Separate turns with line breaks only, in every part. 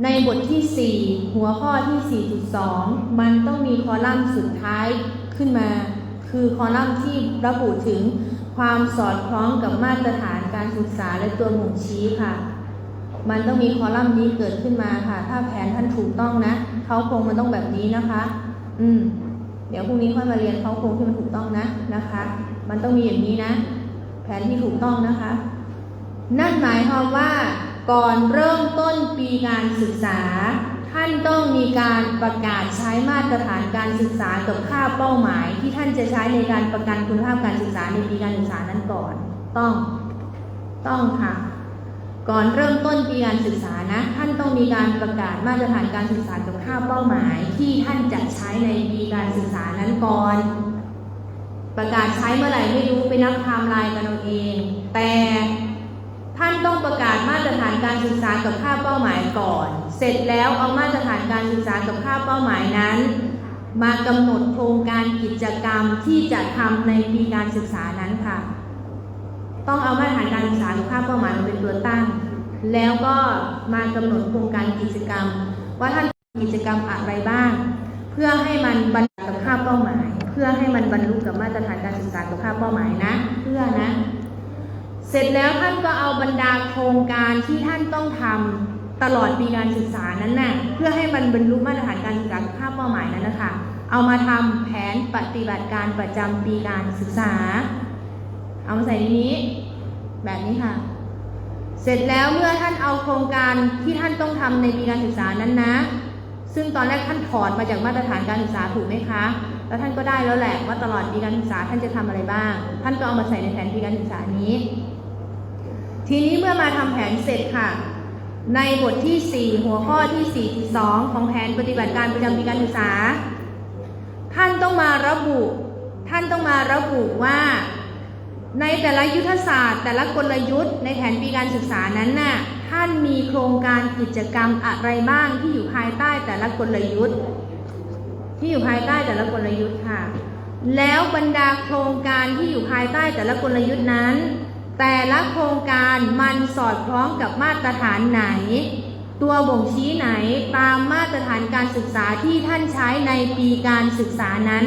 ในบทที่ 4 หัวข้อที่ 4.2 มันต้องมีคอลัมน์สุดท้ายขึ้นมา คือคอลัมน์ที่ระบุถึงความสอดคล้องกับมาตรฐานการศึกษาและตัวบ่งชี้ค่ะ มันต้องมีคอลัมน์นี้เกิดขึ้นมาค่ะ ถ้าแผนท่านถูกต้องนะเขาโครงมันต้องแบบนี้นะคะ อืม เดี๋ยวพรุ่งนี้ค่อยมาเรียนเขาโครงที่มันถูกต้องนะนะคะ มันต้องมีอย่างนี้นะ แผนที่ถูกต้องนะคะ นั่นหมายความว่า ก่อนเริ่มต้นปีการศึกษา ท่านต้องมีการประกาศใช้มาตรฐานการศึกษากับค่าเป้าหมาย ที่ท่านจะใช้ในการประกันคุณภาพการศึกษาในปีการศึกษานั้นก่อน ต้องต้องค่ะก่อนเริ่มต้นปีการศึกษานะ ท่านต้องมีการประกาศมาตรฐานการศึกษากับค่าเป้าหมาย ที่ท่านจะใช้ในปีการศึกษานั้นก่อน ประกาศใช้เมื่อไหร่ไม่รู้ไปนับไทม์ไลน์กันเอาเอง แต่ ท่านต้องประกาศมาตรฐานการศึกษากับค่าเป้าหมายก่อน เสร็จแล้วเอามาตรฐานการศึกษากับค่าเป้าหมายนั้น มากำหนดโครงการกิจกรรมที่จะทำในปีการศึกษานั้นค่ะ ต้องเอามาตรฐานการศึกษากับค่าเป้าหมายมาเป็นตัวตั้ง แล้วก็มากำหนดโครงการกิจกรรม ว่าท่านกิจกรรมอะไรบ้าง เพื่อให้มันบรรลุกับค่าเป้าหมาย เพื่อให้มันบรรลุกับมาตรฐานการศึกษากับค่าเป้าหมายนะ เพื่อนะ เสร็จแล้วท่านก็เอาบรรดาโครงการที่ท่านต้องทำตลอดปีการศึกษานั้นน่ะเพื่อให้มันบรรลุมาตรฐานการศึกษากับค่าเป้าหมายนั้นนะคะ เอามาทำแผนปฏิบัติการประจำปีการศึกษา เอามาใส่ในนี้ แบบนี้ค่ะ เสร็จแล้วเมื่อท่านเอาโครงการที่ท่านต้องทำในปีการศึกษานั้นนะ ซึ่งตอนแรกท่านถอดมาจากมาตรฐานการศึกษาถูกไหมคะ แล้วท่านก็ได้แล้วแหละว่าตลอดปีการศึกษาท่านจะทำอะไรบ้าง ท่านก็เอามาใส่ในแผนปีการศึกษานี้ ทีนี้เมื่อมาทำแผนเสร็จค่ะ ในบทที่ 4 หัวข้อที่ 4.2 ของแผนปฏิบัติการประจำปีการศึกษา ท่านต้องมาระบุ ท่านต้องมาระบุว่า ในแต่ละยุทธศาสตร์ แต่ละกลยุทธ์ในแผนปีการศึกษานั้นน่ะ ท่านมีโครงการกิจกรรมอะไรบ้างที่อยู่ภายใต้แต่ละกลยุทธ์ ที่อยู่ภายใต้แต่ละกลยุทธ์ค่ะ แล้วบรรดาโครงการที่อยู่ภายใต้แต่ละกลยุทธ์นั้น แต่ละโครงการมันสอดคล้องกับมาตรฐานไหน ตัวบ่งชี้ไหนตามมาตรฐานการศึกษาที่ท่านใช้ในปีการศึกษานั้น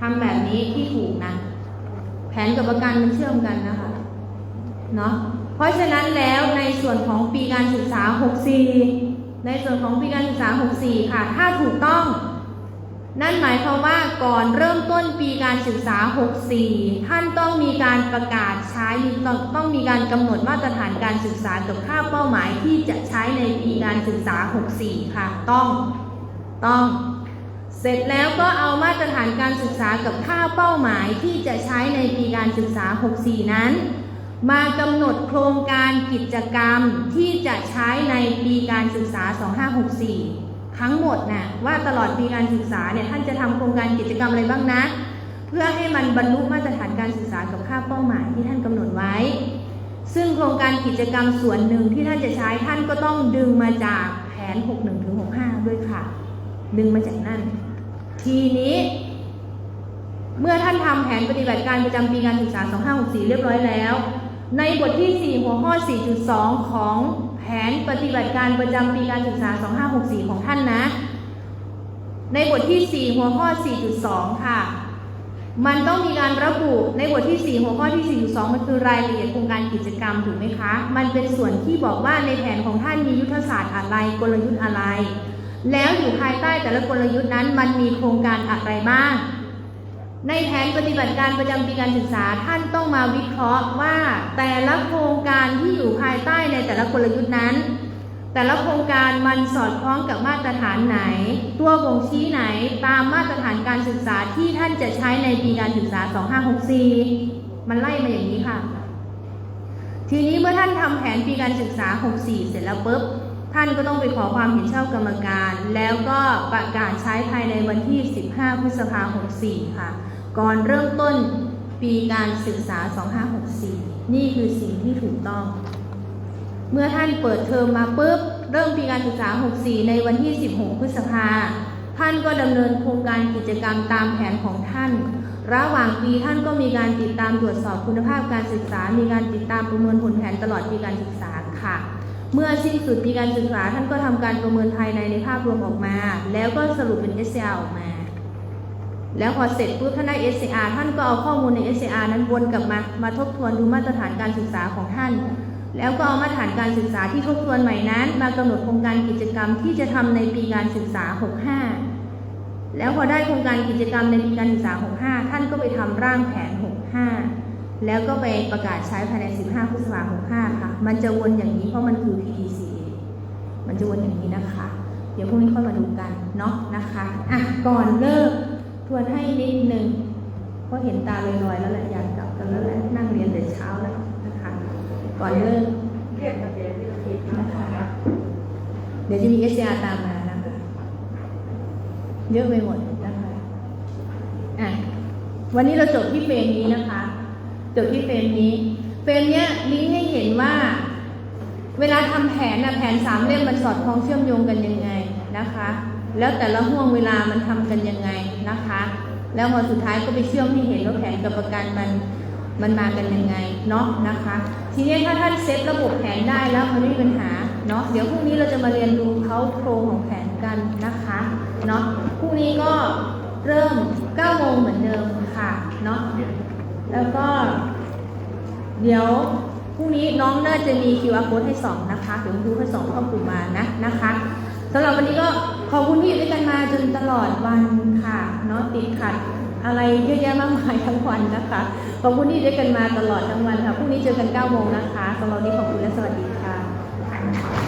ทำแบบนี้ที่ถูกนะ แผนกับประกันมันเชื่อมกันนะคะเนาะเพราะฉะนั้นแล้วในส่วนของปีการศึกษา 64 ในส่วนของปีการศึกษา 64 ค่ะ ถ้าถูกต้อง นั่นหมายความว่าก่อนเริ่มต้นปีการศึกษา 64 ท่านต้องมีการประกาศใช้มีต้องต้องมีการกำหนดมาตรฐานการศึกษากับค่าเป้าหมายที่จะใช้ในปีการศึกษา 64 ค่ะ ต้องต้อง เสร็จแล้วก็เอามาตรฐานการศึกษากับค่าเป้าหมายที่จะใช้ในปีการศึกษา 64 นั้น มากำหนดโครงการกิจกรรมที่จะใช้ในปีการศึกษา 2564 ทั้งหมดนะ่ะว่าตลอดปีการศึกษาเนี่ยท่านจะทำโครงการกิจกรรมอะไรบ้างนะ เพื่อให้มันบรรลุมาตรฐานการศึกษากับค่าเป้าหมายที่ท่านกำหนดไว้ ซึ่งโครงการกิจกรรมส่วนหนึ่งที่ท่านจะใช้ท่านก็ต้องดึงมาจากแผน 61ถึง65 ด้วยค่ะ ดึงมาจากนั่น ทีนี้ เมื่อท่านทำแผนปฏิบัติการประจำปีการศึกษา 2564 เรียบร้อยแล้ว ในบทที่ 4 หัวข้อ 4.2 ของแผนปฏิบัติการประจำปีการศึกษา 2564 ของท่านนะ ในบทที่ 4 หัวข้อ 4.2 ค่ะ มันต้องมีการระบุในบทที่ 4 หัวข้อที่ 4.2 มันคือรายละเอียดโครงการกิจกรรมถูกไหมคะ มันเป็นส่วนที่บอกว่าในแผนของท่านมียุทธศาสตร์อะไร กลยุทธ์อะไร แล้วอยู่ภายใต้แต่ละกลยุทธ์นั้น มันมีโครงการอะไรบ้าง ในแผนปฏิบัติการประจำปีการศึกษาท่านต้องมาวิเคราะห์ว่าแต่ละโครงการที่อยู่ภายใต้ในแต่ละกลยุทธ์นั้น แต่ละโครงการมันสอดคล้องกับมาตรฐานไหน ตัวบ่งชี้ไหนตามมาตรฐานการศึกษาที่ท่านจะใช้ในปีการศึกษา 2564 มันไล่มาอย่างนี้ค่ะ ทีนี้เมื่อท่านทำแผนปีการศึกษา 64 เสร็จแล้วปุ๊บ ท่านก็ต้องไปขอความเห็นชอบกรรมการ แล้วก็ประกาศใช้ภายในวันที่ 15 พฤษภาคม 64 ค่ะ ก่อนเริ่มต้นปีการศึกษา 2564 นี่คือสิ่งที่ถูกต้อง เมื่อท่านเปิดเทอมมาปุ๊บ เริ่มปีการศึกษา 64 ในวันที่ 16 พฤษภา ท่านก็ดำเนินโครงการกิจกรรมตามแผนของท่าน ระหว่างปีท่านก็มีการติดตามตรวจสอบคุณภาพการศึกษา มีการติดตามประเมินผลแผนตลอดปีการศึกษาค่ะ เมื่อสิ้นสุดปีการศึกษาท่านก็ทำการประเมินภายในในภาพรวมออกมา แล้วก็สรุปเป็น SCR ออกมา แล้วพอเสร็จปุ๊บท่านได้ SCR ท่านก็เอาข้อมูลใน SCR นั้นวนกลับมา มาทบทวนดูมาตรฐานการศึกษาของท่าน แล้วก็เอามาตรฐานการศึกษาที่ทบทวนใหม่นั้น มากำหนดโครงการกิจกรรมที่จะทำในปีการศึกษา 65 แล้วพอได้โครงการกิจกรรมในปีการศึกษา 65 ท่านก็ไปทำร่างแผน 65 แล้วก็ไปประกาศใช้ภายใน 15 พฤษภาคม65 ค่ะ มันจะวนอย่างนี้เพราะมันคือ PDCA มันจะวนอย่างนี้นะคะ เดี๋ยวพรุ่งนี้ค่อยมาดูกันเนาะนะคะ อะ ก่อนเลิกทวนให้นิดนึงเพราะเห็นตาลอยๆแล้วแหละอยากกลับกันแล้วแหละนั่งเรียนแต่เช้าแล้วนะคะ ก่อนเลิก
เรียนกับเรียนที่เราคิดนะคะ
เดี๋ยวจะมี SCR ตามมานะคะ เยอะไปหมดนะคะ อะ วันนี้เราจบที่เฟรมนี้นะคะ จบที่เฟรมนี้เฟรมเนี้ยลิงก์ให้เห็นว่า เวลาทำแผนนะแผนสามเล่มมันสอดคล้องเชื่อมโยงกันยังไงนะคะ แล้วแต่ละห่วงเวลามันทำกันยังไงนะคะ แล้วพอสุดท้ายก็ไปเชื่อมให้เห็นว่าแผนกับประกันมันมันมากันยังไงเนาะนะคะ ทีนี้ถ้าท่านเซตระบบแผนได้แล้วมันไม่มีปัญหาเนาะเดี๋ยวพรุ่งนี้เราจะมาเรียนรู้เขาโครงของแผนกันนะคะเนาะพรุ่งนี้ก็เริ่ม9โมงเหมือนเดิมค่ะเนาะ แล้วก็ เดี๋ยวพรุ่งนี้น้องน่าจะมี QR code ให้สองนะคะเดี๋ยวครูให้สองเข้ากลุ่มมานะนะคะสำหรับวันนี้ก็ขอบคุณที่อยู่ด้วยกันมาจนตลอดวันค่ะเนาะติดขัดอะไรเยอะแยะมากมายทั้งวันนะคะขอบคุณที่อยู่ด้วยกันมาตลอดทั้งวันค่ะพรุ่งนี้เจอกัน9โมงนะคะสำหรับวันนี้ขอบคุณและสวัสดีค่ะ